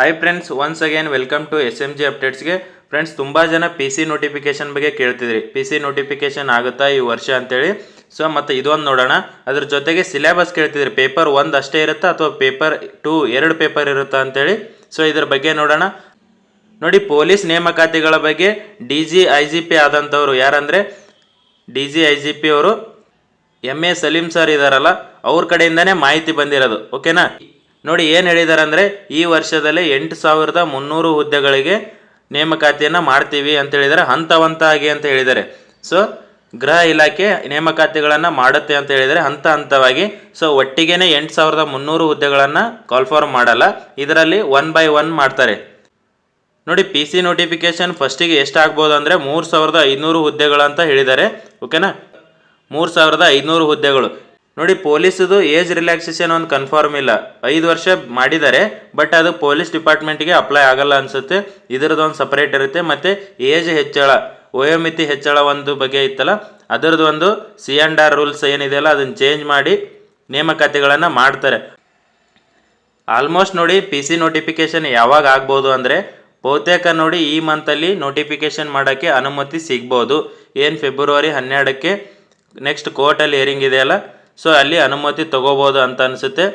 Hi friends once again welcome to S M G ಅಪ್ಡೇಟ್ಸ್ಗೆ friends ತುಂಬ ಜನ P C notification ಬಗ್ಗೆ ಕೇಳ್ತಿದ್ರಿ. P C notification ಆಗುತ್ತಾ ಈ ವರ್ಷ ಅಂತೇಳಿ. ಸೊ ಮತ್ತು ಇದೊಂದು ನೋಡೋಣ. ಅದ್ರ ಜೊತೆಗೆ ಸಿಲೆಬಸ್ ಕೇಳ್ತಿದ್ರಿ. ಪೇಪರ್ ಒಂದು ಅಷ್ಟೇ ಇರುತ್ತಾ ಅಥವಾ ಪೇಪರ್ ಟೂ ಎರಡು ಪೇಪರ್ ಇರುತ್ತಾ ಅಂತೇಳಿ. ಸೊ ಇದ್ರ ಬಗ್ಗೆ ನೋಡೋಣ. ನೋಡಿ, ಪೊಲೀಸ್ ನೇಮಕಾತಿಗಳ ಬಗ್ಗೆ D G I G P ಆದಂಥವ್ರು ಯಾರಂದರೆ D G I G P ಅವರು ಎಂ ಎ ಸಲೀಂ ಸರ್ ಇದ್ದಾರಲ್ಲ ಅವ್ರ ಕಡೆಯಿಂದನೇ ಮಾಹಿತಿ ಬಂದಿರೋದು. ಓಕೆನಾ ನೋಡಿ ಏನು ಹೇಳಿದ್ದಾರೆ ಅಂದರೆ ಈ ವರ್ಷದಲ್ಲಿ ಎಂಟು ಸಾವಿರದ ಮುನ್ನೂರು ಹುದ್ದೆಗಳಿಗೆ ನೇಮಕಾತಿಯನ್ನು ಮಾಡ್ತೀವಿ ಅಂತ ಹೇಳಿದರೆ ಹಂತ ಆಗಿ ಅಂತ ಹೇಳಿದ್ದಾರೆ ಸೊ ಗೃಹ ಇಲಾಖೆ ನೇಮಕಾತಿಗಳನ್ನು ಮಾಡುತ್ತೆ ಅಂತ ಹೇಳಿದರೆ, ಹಂತ ಹಂತವಾಗಿ. ಸೊ ಒಟ್ಟಿಗೆ ಎಂಟು ಸಾವಿರದ ಮುನ್ನೂರು ಹುದ್ದೆಗಳನ್ನು ಕಾಲ್ಫಾರ್ಮ್ ಮಾಡಲ್ಲ, ಇದರಲ್ಲಿ ಒನ್ ಬೈ ಒನ್ ಮಾಡ್ತಾರೆ. ನೋಡಿ ಪಿ ಸಿ ನೋಟಿಫಿಕೇಶನ್ ಫಸ್ಟಿಗೆ ಎಷ್ಟಾಗ್ಬೋದು ಅಂದರೆ ಮೂರು ಸಾವಿರದ ಐನೂರು ಹುದ್ದೆಗಳು ಅಂತ ಹೇಳಿದ್ದಾರೆ ಓಕೆನಾ ಮೂರು ಸಾವಿರದ ಐದುನೂರು ಹುದ್ದೆಗಳು. ನೋಡಿ, ಪೊಲೀಸದು ಏಜ್ ರಿಲ್ಯಾಕ್ಸೇಷನ್ ಒಂದು ಕನ್ಫರ್ಮ್ ಇಲ್ಲ. ಐದು ವರ್ಷ ಮಾಡಿದ್ದಾರೆ, ಬಟ್ ಅದು ಪೊಲೀಸ್ ಡಿಪಾರ್ಟ್ಮೆಂಟ್ಗೆ ಅಪ್ಲೈ ಆಗಲ್ಲ ಅನಿಸುತ್ತೆ. ಇದರದ್ದು ಒಂದು ಸಪ್ರೇಟ್ ಇರುತ್ತೆ. ಮತ್ತು ಏಜ್ ಹೆಚ್ಚಳ, ವಯೋಮಿತಿ ಹೆಚ್ಚಳ ಒಂದು ಬಗ್ಗೆ ಇತ್ತಲ್ಲ, ಅದರದ್ದು ಒಂದು ಸಿ ಆ್ಯಂಡ್ ಆರ್ ರೂಲ್ಸ್ ಏನಿದೆಯಲ್ಲ ಅದನ್ನು ಚೇಂಜ್ ಮಾಡಿ ನೇಮಕಾತಿಗಳನ್ನು ಮಾಡ್ತಾರೆ. ಆಲ್ಮೋಸ್ಟ್ ನೋಡಿ ಪಿ ಸಿ ನೋಟಿಫಿಕೇಶನ್ ಯಾವಾಗ ಆಗ್ಬೋದು ಅಂದರೆ, ಬಹುತೇಕ ನೋಡಿ ಈ ಮಂತಲ್ಲಿ ನೋಟಿಫಿಕೇಶನ್ ಮಾಡೋಕ್ಕೆ ಅನುಮತಿ ಸಿಗ್ಬೋದು. ಏನು ಫೆಬ್ರವರಿ ಹನ್ನೆರಡಕ್ಕೆ ನೆಕ್ಸ್ಟ್ ಕೋರ್ಟಲ್ಲಿ ಹಿಯರಿಂಗ್ ಇದೆಯಲ್ಲ ಸೊ ಅಲ್ಲಿ ಅನುಮತಿ ತಗೋಬೋದು ಅಂತ ಅನಿಸುತ್ತೆ.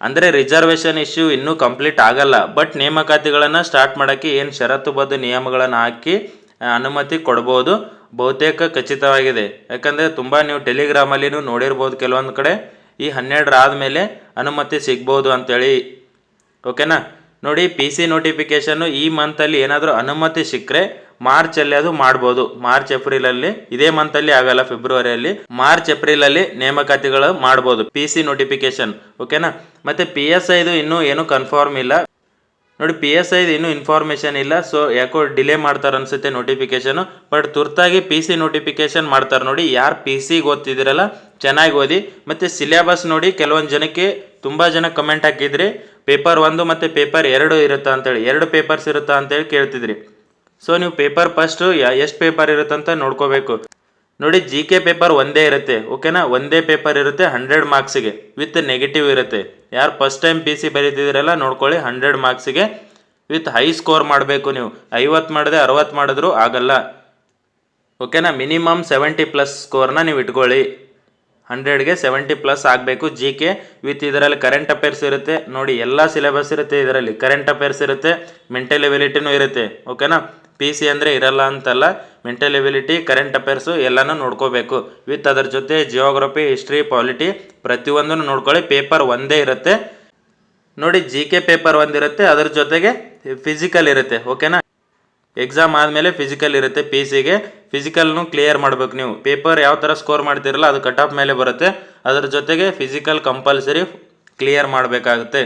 ಅಂದರೆ ರಿಸರ್ವೇಷನ್ ಇಶ್ಯೂ ಇನ್ನೂ ಕಂಪ್ಲೀಟ್ ಆಗಲ್ಲ. ಬಟ್ ನೇಮಕಾತಿಗಳನ್ನು ಸ್ಟಾರ್ಟ್ ಮಾಡೋಕ್ಕೆ ಏನು ಷರತ್ತುಬದ್ಧ ನಿಯಮಗಳನ್ನು ಹಾಕಿ ಅನುಮತಿ ಕೊಡ್ಬೋದು. ಬಹುತೇಕ ಖಚಿತವಾಗಿದೆ. ಯಾಕಂದರೆ ತುಂಬ ನೀವು ಟೆಲಿಗ್ರಾಮಲ್ಲಿನೂ ನೋಡಿರ್ಬೋದು ಕೆಲವೊಂದು ಕಡೆ. ಈ ಹನ್ನೆರಡರ ಆದಮೇಲೆ ಅನುಮತಿ ಸಿಗ್ಬೋದು ಅಂತೇಳಿ. ಓಕೆನಾ ನೋಡಿ ಪಿ ಸಿ ನೋಟಿಫಿಕೇಶನ್ನು ಈ ಮಂತಲ್ಲಿ ಏನಾದರೂ ಅನುಮತಿ ಸಿಕ್ಕರೆ ಮಾರ್ಚಲ್ಲಿ ಅದು ಮಾಡ್ಬೋದು. ಮಾರ್ಚ್, ಏಪ್ರಿಲ್ ಅಲ್ಲಿ, ಇದೇ ಅಲ್ಲಿ ಆಗಲ್ಲ ಫೆಬ್ರವರಿಯಲ್ಲಿ ಮಾರ್ಚ್, ಏಪ್ರಿಲ್ ಅಲ್ಲಿ ನೇಮಕಾತಿಗಳು ಮಾಡ್ಬೋದು. ಪಿ ಸಿ ನೋಟಿಫಿಕೇಶನ್ ಓಕೆನಾ ಮತ್ತೆ ಪಿ ಎಸ್ ಐದು ಇನ್ನೂ ಏನು ಕನ್ಫರ್ಮ್ ಇಲ್ಲ. ನೋಡಿ ಪಿ ಎಸ್ ಐದು ಇನ್ನೂ ಇನ್ಫಾರ್ಮೇಷನ್ ಇಲ್ಲ. ಸೊ ಯಾಕೋ ಡಿಲೇ ಮಾಡ್ತಾರೆ ಅನ್ಸುತ್ತೆ ನೋಟಿಫಿಕೇಶನ್ ಬಟ್ ತುರ್ತಾಗಿ ಪಿ ಸಿ ನೋಟಿಫಿಕೇಶನ್ ಮಾಡ್ತಾರೆ ನೋಡಿ. ಯಾರು ಪಿ ಸಿ ಓದ್ತಿದ್ದೀರಲ್ಲ ಚೆನ್ನಾಗಿ ಓದಿ. ಮತ್ತು ಸಿಲೆಬಸ್ ನೋಡಿ ಕೆಲವೊಂದು ಜನಕ್ಕೆ ತುಂಬ ಜನ ಕಮೆಂಟ್ ಹಾಕಿದ್ರಿ. ಪೇಪರ್ ಒಂದು ಮತ್ತು ಪೇಪರ್ ಎರಡು ಇರುತ್ತಾ ಅಂತೇಳಿ. ಎರಡು ಪೇಪರ್ಸ್ ಇರುತ್ತಾ ಅಂತೇಳಿ ಕೇಳ್ತಿದ್ರಿ. ಸೊ ನೀವು ಪೇಪರ್ ಫಸ್ಟು ಎಷ್ಟು ಪೇಪರ್ ಇರುತ್ತಂತ ನೋಡ್ಕೋಬೇಕು. ನೋಡಿ ಜಿ ಕೆ ಪೇಪರ್ ಒಂದೇ ಇರುತ್ತೆ ಓಕೆನಾ ಒಂದೇ ಪೇಪರ್ ಇರುತ್ತೆ ಹಂಡ್ರೆಡ್ ಮಾರ್ಕ್ಸಿಗೆ ವಿತ್ ನೆಗೆಟಿವ್ ಇರುತ್ತೆ. ಯಾರು ಫಸ್ಟ್ ಟೈಮ್ ಪಿ ಸಿ ಬರೀತಿದ್ದೀರಲ್ಲ, ನೋಡ್ಕೊಳ್ಳಿ ಹಂಡ್ರೆಡ್ ಮಾರ್ಕ್ಸಿಗೆ ವಿತ್ ಹೈ ಸ್ಕೋರ್ ಮಾಡಬೇಕು ನೀವು. ಐವತ್ತು ಮಾಡಿದೆ, ಅರವತ್ತು ಮಾಡಿದ್ರೂ ಆಗಲ್ಲ. ಓಕೆನಾ ಮಿನಿಮಮ್ ಸೆವೆಂಟಿ ಪ್ಲಸ್ ಸ್ಕೋರ್ನ ನೀವು ಇಟ್ಕೊಳ್ಳಿ. ಹಂಡ್ರೆಡ್ಗೆ ಸೆವೆಂಟಿ ಪ್ಲಸ್ ಆಗಬೇಕು ಜಿ ಕೆ ವಿತ್ ಇದರಲ್ಲಿ ಕರೆಂಟ್ ಅಫೇರ್ಸ್ ಇರುತ್ತೆ. ನೋಡಿ, ಎಲ್ಲ ಸಿಲೆಬಸ್ ಇರುತ್ತೆ ಇದರಲ್ಲಿ ಕರೆಂಟ್ ಅಫೇರ್ಸ್ ಇರುತ್ತೆ ಮೆಂಟಲ್ ಎಬಿಲಿಟಿನೂ ಇರುತ್ತೆ ಓಕೆನಾ ಪಿ ಸಿ ಅಂದರೆ ಇರಲ್ಲ ಅಂತಲ್ಲ ಮೆಂಟಲ್ ಎಬಿಲಿಟಿ ಕರೆಂಟ್ ಅಫೇರ್ಸು ಎಲ್ಲನೂ ನೋಡ್ಕೋಬೇಕು. ವಿತ್ ಅದರ ಜೊತೆ ಜಿಯೋಗ್ರಫಿ ಹಿಸ್ಟ್ರಿ ಪಾಲಿಟಿ ಪ್ರತಿಯೊಂದನ್ನು ನೋಡ್ಕೊಳ್ಳಿ. ಪೇಪರ್ ಒಂದೇ ಇರುತ್ತೆ. ನೋಡಿ ಜಿ ಕೆ ಪೇಪರ್ ಒಂದಿರುತ್ತೆ ಅದ್ರ ಜೊತೆಗೆ ಫಿಸಿಕಲ್ ಇರುತ್ತೆ. ಓಕೆನಾ ಎಕ್ಸಾಮ್ ಆದಮೇಲೆ ಫಿಸಿಕಲ್ ಇರುತ್ತೆ ಪಿ ಸಿಗೆ ಫಿಸಿಕಲ್ನು ಕ್ಲಿಯರ್ ಮಾಡಬೇಕು ನೀವು. ಪೇಪರ್ ಯಾವ ಥರ ಸ್ಕೋರ್ ಮಾಡ್ತಿರಲ್ಲ, ಅದು ಕಟ್ ಆಫ್ ಮೇಲೆ ಬರುತ್ತೆ. ಅದರ ಜೊತೆಗೆ ಫಿಸಿಕಲ್ ಕಂಪಲ್ಸರಿ ಕ್ಲಿಯರ್ ಮಾಡಬೇಕಾಗುತ್ತೆ.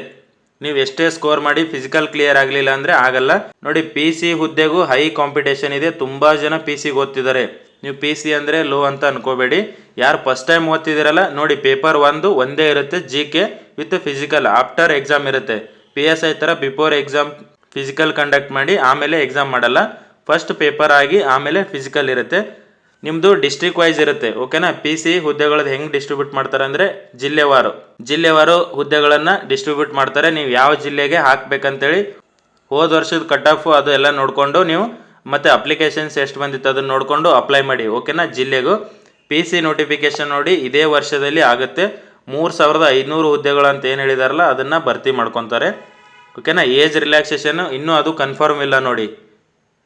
ನೀವು ಎಷ್ಟೇ ಸ್ಕೋರ್ ಮಾಡಿ ಫಿಸಿಕಲ್ ಕ್ಲಿಯರ್ ಆಗಲಿಲ್ಲ ಅಂದರೆ ಆಗಲ್ಲ. ನೋಡಿ ಪಿ ಸಿ ಹುದ್ದೆಗೂ ಹೈ ಕಾಂಪಿಟೇಷನ್ ಇದೆ. ತುಂಬ ಜನ ಪಿ ಸಿಗೆ ಓದ್ತಿದ್ದಾರೆ. ನೀವು ಪಿ ಸಿ ಅಂದರೆ ಲೋ ಅಂತ ಅನ್ಕೋಬೇಡಿ. ಯಾರು ಫಸ್ಟ್ ಟೈಮ್ ಓದ್ತಿದ್ದೀರಲ್ಲ ನೋಡಿ ಪೇಪರ್ ಒಂದು, ಒಂದೇ ಇರುತ್ತೆ G K with physical after exam ಇರುತ್ತೆ. ಪಿ ಎಸ್ ಐ ಥರ ಬಿಫೋರ್ ಎಕ್ಸಾಮ್ ಫಿಸಿಕಲ್ ಕಂಡಕ್ಟ್ ಮಾಡಿ, ಆಮೇಲೆ ಎಕ್ಸಾಮ್ ಮಾಡಲ್ಲ. ಫಸ್ಟ್ ಪೇಪರ್ ಆಗಿ, ಆಮೇಲೆ ಫಿಸಿಕಲ್ ಇರುತ್ತೆ. ನಿಮ್ಮದು ಡಿಸ್ಟ್ರಿಕ್ಟ್ ವೈಸ್ ಇರುತ್ತೆ ಓಕೆನಾ ಪಿ ಸಿ ಹುದ್ದೆಗಳದ್ದು ಹೆಂಗೆ ಡಿಸ್ಟ್ರಿಬ್ಯೂಟ್ ಮಾಡ್ತಾರೆ ಅಂದರೆ ಜಿಲ್ಲೆವಾರು. ಜಿಲ್ಲೆವಾರು ಹುದ್ದೆಗಳನ್ನು ಡಿಸ್ಟ್ರಿಬ್ಯೂಟ್ ಮಾಡ್ತಾರೆ, ನೀವು ಯಾವ ಜಿಲ್ಲೆಗೆ ಹಾಕ್ಬೇಕಂತೇಳಿ ಹೋದ ವರ್ಷದ ಕಟ್ ಆಫು ಅದು ಎಲ್ಲ ನೋಡಿಕೊಂಡು ನೀವು ಮತ್ತು ಅಪ್ಲಿಕೇಶನ್ಸ್ ಎಷ್ಟು ಬಂದಿತ್ತು ಅದನ್ನು ನೋಡಿಕೊಂಡು ಅಪ್ಲೈ ಮಾಡಿ ಓಕೆನಾ ಜಿಲ್ಲೆಗೂ ಪಿ ಸಿ ನೋಟಿಫಿಕೇಶನ್ ನೋಡಿ ಇದೇ ವರ್ಷದಲ್ಲಿ ಆಗುತ್ತೆ. ಮೂರು ಸಾವಿರದ ಐದುನೂರು ಹುದ್ದೆಗಳು ಅಂತ ಏನು ಹೇಳಿದಾರಲ್ಲ, ಅದನ್ನು ಭರ್ತಿ ಮಾಡ್ಕೊತಾರೆ. ಓಕೆನಾ ಏಜ್ ರಿಲ್ಯಾಕ್ಸೇಷನ್ ಇನ್ನೂ ಅದು ಕನ್ಫರ್ಮ್ ಇಲ್ಲ ನೋಡಿ.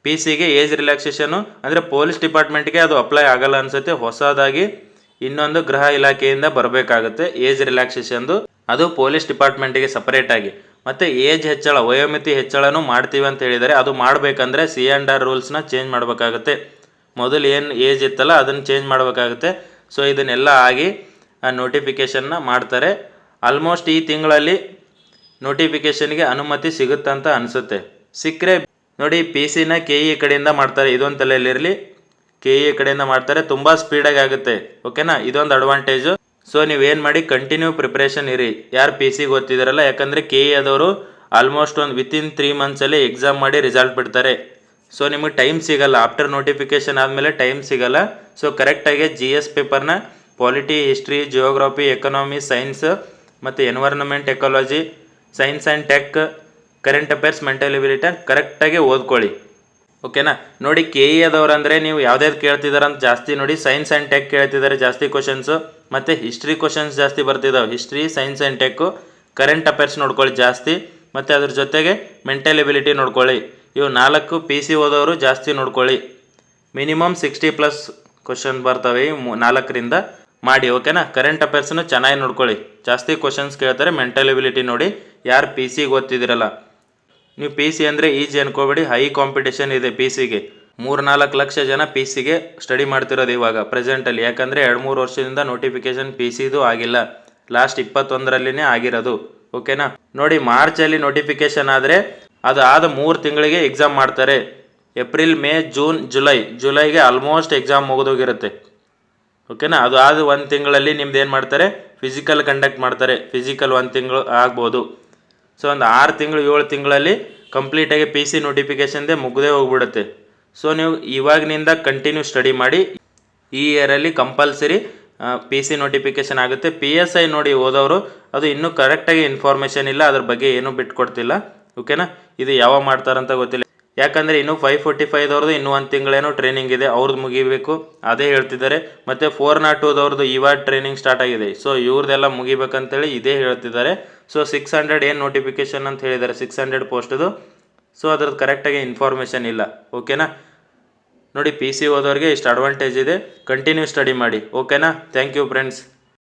ಪಿ ಸಿಗೆ ಏಜ್ ರಿಲ್ಯಾಕ್ಸೇಷನು ಅಂದರೆ ಪೊಲೀಸ್ ಡಿಪಾರ್ಟ್ಮೆಂಟ್ಗೆ ಅದು ಅಪ್ಲೈ ಆಗಲ್ಲ ಅನ್ಸುತ್ತೆ. ಹೊಸದಾಗಿ ಇನ್ನೊಂದು ಗೃಹ ಇಲಾಖೆಯಿಂದ ಬರಬೇಕಾಗುತ್ತೆ ಏಜ್ ರಿಲ್ಯಾಕ್ಸೇಷನ್ದು ಅದು ಪೊಲೀಸ್ ಡಿಪಾರ್ಟ್ಮೆಂಟಿಗೆ ಸಪರೇಟಾಗಿ ಮತ್ತು ಏಜ್ ಹೆಚ್ಚಳ, ವಯೋಮಿತಿ ಹೆಚ್ಚಳನೂ ಮಾಡ್ತೀವಿ ಅಂತ ಹೇಳಿದರೆ ಅದು ಮಾಡಬೇಕಂದ್ರೆ ಸಿ ಆ್ಯಂಡ್ ಆರ್ ರೂಲ್ಸ್ನ ಚೇಂಜ್ ಮಾಡಬೇಕಾಗುತ್ತೆ. ಮೊದಲು ಏನು ಏಜ್ ಇತ್ತಲ್ಲ ಅದನ್ನು ಚೇಂಜ್ ಮಾಡಬೇಕಾಗುತ್ತೆ. ಸೊ ಇದನ್ನೆಲ್ಲ ಆಗಿ ನೋಟಿಫಿಕೇಷನ್ನ ಮಾಡ್ತಾರೆ. ಆಲ್ಮೋಸ್ಟ್ ಈ ತಿಂಗಳಲ್ಲಿ ನೋಟಿಫಿಕೇಷನ್ಗೆ ಅನುಮತಿ ಸಿಗುತ್ತಂತ ಅನಿಸುತ್ತೆ. ಸಿಕ್ಕರೆ ನೋಡಿ ಪಿ ಸಿನ ಕೆ ಇ ಕಡೆಯಿಂದ ಮಾಡ್ತಾರೆ. ಇದೊಂದು ತಲೆಯಲ್ಲಿರಲಿ. ಕೆ ಇ ಕಡೆಯಿಂದ ಮಾಡ್ತಾರೆ. ತುಂಬ ಸ್ಪೀಡಾಗಿ ಆಗುತ್ತೆ. ಓಕೆನಾ ಇದೊಂದು ಅಡ್ವಾಂಟೇಜು ಸೊ ನೀವೇನು ಮಾಡಿ? ಕಂಟಿನ್ಯೂ ಪ್ರಿಪ್ರೇಷನ್ ಇರಿ. ಯಾರು ಪಿ ಸಿಗೆ ಓದ್ತಿದಾರಲ್ಲ ಯಾಕಂದರೆ ಕೆ ಇ ಆದವರು ಆಲ್ಮೋಸ್ಟ್ ಒಂದು ವಿತಿನ್ ತ್ರೀ ಮಂತ್ಸಲ್ಲಿ ಎಕ್ಸಾಮ್ ಮಾಡಿ ರಿಸಲ್ಟ್ ಬಿಡ್ತಾರೆ. ಸೊ ನಿಮಗೆ ಟೈಮ್ ಸಿಗಲ್ಲ. ಆಫ್ಟರ್ ನೋಟಿಫಿಕೇಶನ್ ಆದಮೇಲೆ ಟೈಮ್ ಸಿಗಲ್ಲ. ಸೊ ಕರೆಕ್ಟಾಗಿ ಜಿ ಎಸ್ ಪೇಪರ್ನ polity history geography economy science ಮತ್ತು environment ecology science and tech current affairs mental ability ಕರೆಕ್ಟಾಗಿ ಓದ್ಕೊಳ್ಳಿ. ಓಕೆನಾ ನೋಡಿ ಕೆ ಇ ಅಂದರೆ ನೀವು ಯಾವ್ದ್ಯಾವ್ದು ಕೇಳ್ತಿದಾರೆ ಅಂತ ಜಾಸ್ತಿ ನೋಡಿ ಸೈನ್ಸ್ ಆ್ಯಂಡ್ ಟೆಕ್ ಕೇಳ್ತಿದ್ದಾರೆ ಜಾಸ್ತಿ ಕ್ವಶನ್ಸು ಮತ್ತು ಹಿಸ್ಟ್ರಿ ಕ್ವಶನ್ಸ್ ಜಾಸ್ತಿ ಬರ್ತಿದ್ದಾವೆ history science and tech current affairs ನೋಡ್ಕೊಳ್ಳಿ ಜಾಸ್ತಿ. ಮತ್ತು ಅದ್ರ ಜೊತೆಗೆ ಮೆಂಟಲ್ ಎಬಿಲಿಟಿ ನೋಡ್ಕೊಳ್ಳಿ. ಇವು ನಾಲ್ಕು ಪಿ ಸಿ ಓದೋರು ಜಾಸ್ತಿ ನೋಡ್ಕೊಳ್ಳಿ. ಮಿನಿಮಮ್ ಸಿಕ್ಸ್ಟಿ ಪ್ಲಸ್ ಕ್ವಶನ್ ಬರ್ತವೆ ಈ ನಾಲ್ಕರಿಂದ ಮಾಡಿ ಓಕೆನಾ ಕರೆಂಟ್ ಅಫೇರ್ಸ್ನು ಚೆನ್ನಾಗಿ ನೋಡ್ಕೊಳ್ಳಿ. ಜಾಸ್ತಿ ಕ್ವಶನ್ಸ್ ಕೇಳ್ತಾರೆ ಮೆಂಟಲ್ ಎಬಿಲಿಟಿ ನೋಡಿ ಯಾರು ಪಿ ಸಿಗೆ ಓದ್ತಿದ್ದೀರಲ್ಲ ನೀವು ಪಿ ಸಿ ಅಂದರೆ ಈಜಿ ಅನ್ಕೋಬೇಡಿ. ಹೈ ಕಾಂಪಿಟೇಷನ್ ಇದೆ ಪಿ ಸಿಗೆ ಮೂರು ನಾಲ್ಕು ಲಕ್ಷ ಜನ ಪಿ ಸಿಗೆ ಸ್ಟಡಿ ಮಾಡ್ತಿರೋದು ಇವಾಗ ಪ್ರೆಸೆಂಟಲ್ಲಿ ಯಾಕಂದರೆ ಎರಡು ಮೂರು ವರ್ಷದಿಂದ ನೋಟಿಫಿಕೇಶನ್ ಪಿ ಸಿದು ಆಗಿಲ್ಲ. ಲಾಸ್ಟ್ ಇಪ್ಪತ್ತೊಂದರಲ್ಲಿನೇ ಆಗಿರೋದು. ಓಕೆನಾ ನೋಡಿ ಮಾರ್ಚಲ್ಲಿ ನೋಟಿಫಿಕೇಶನ್ ಆದರೆ ಅದು ಆದ ಮೂರು ತಿಂಗಳಿಗೆ ಎಕ್ಸಾಮ್ ಮಾಡ್ತಾರೆ. ಏಪ್ರಿಲ್ ಮೇ ಜೂನ್ ಜುಲೈ ಜುಲೈಗೆ ಆಲ್ಮೋಸ್ಟ್ ಎಕ್ಸಾಮ್ ಮುಗಿದೋಗಿರುತ್ತೆ. ಓಕೆನಾ ಅದು ಆದ ಒಂದು ತಿಂಗಳಲ್ಲಿ ನಿಮ್ದು ಏನು ಮಾಡ್ತಾರೆ? ಫಿಸಿಕಲ್ ಕಂಡಕ್ಟ್ ಮಾಡ್ತಾರೆ. ಫಿಸಿಕಲ್ ಒಂದು ತಿಂಗಳು ಆಗ್ಬೋದು. ಸೊ ಒಂದು ಆರು ತಿಂಗಳು, ಏಳು ತಿಂಗಳಲ್ಲಿ ಕಂಪ್ಲೀಟಾಗಿ ಪಿ ಸಿ ನೋಟಿಫಿಕೇಷನ್ದೇ ಮುಗ್ದೇ ಹೋಗ್ಬಿಡುತ್ತೆ. ಸೊ ನೀವು ಇವಾಗಿನಿಂದ ಕಂಟಿನ್ಯೂ ಸ್ಟಡಿ ಮಾಡಿ, ಈ ಇಯರಲ್ಲಿ ಕಂಪಲ್ಸರಿ ಪಿ ಸಿ ನೋಟಿಫಿಕೇಷನ್ ಆಗುತ್ತೆ. ಪಿ ಎಸ್ ಐ ನೋಡಿ ಓದೋರು ಅದು ಇನ್ನೂ ಕರೆಕ್ಟಾಗಿ ಇನ್ಫಾರ್ಮೇಷನ್ ಇಲ್ಲ, ಅದ್ರ ಬಗ್ಗೆ ಏನೂ ಬಿಟ್ಕೊಡ್ತಿಲ್ಲ. ಓಕೆನಾ ಇದು ಯಾವಾಗ ಮಾಡ್ತಾರಂತ ಗೊತ್ತಿಲ್ಲ. ಯಾಕಂದರೆ ಇನ್ನೂ ಫೈವ್ ಫೋರ್ಟಿ ಫೈವ್ದವ್ರದ್ದು ಇನ್ನೂ ಒಂದು ತಿಂಗಳೇನೋ ಟ್ರೈನಿಂಗ್ ಇದೆ ಅವ್ರದ್ದು ಮುಗಿಬೇಕು. ಅದೇ ಹೇಳ್ತಿದ್ದಾರೆ. ಮತ್ತು ಫೋರ್ ನಾಟ್ ಟೂದವ್ರದ್ದು ಇವಾಗ ಟ್ರೈನಿಂಗ್ ಸ್ಟಾರ್ಟ್ ಆಗಿದೆ. ಸೊ ಇವ್ರದ್ದೆಲ್ಲ ಮುಗಿಬೇಕಂತೇಳಿ ಇದೇ ಹೇಳ್ತಿದ್ದಾರೆ. ಸೊ ಸಿಕ್ಸ್ ಹಂಡ್ರೆಡ್ ಏನು ನೋಟಿಫಿಕೇಶನ್ ಅಂತ ಹೇಳಿದ್ದಾರೆ ಸಿಕ್ಸ್ ಹಂಡ್ರೆಡ್ ಪೋಸ್ಟ್ದು. ಸೊ ಅದ್ರದ್ದು ಕರೆಕ್ಟಾಗಿ ಇನ್ಫಾರ್ಮೇಷನ್ ಇಲ್ಲ. ಓಕೆನಾ ನೋಡಿ ಪಿ ಸಿ ಓದೋರಿಗೆ ಇಷ್ಟು ಅಡ್ವಾಂಟೇಜ್ ಇದೆ. ಕಂಟಿನ್ಯೂ ಸ್ಟಡಿ ಮಾಡಿ. ಓಕೆನಾ ಥ್ಯಾಂಕ್ ಯು ಫ್ರೆಂಡ್ಸ್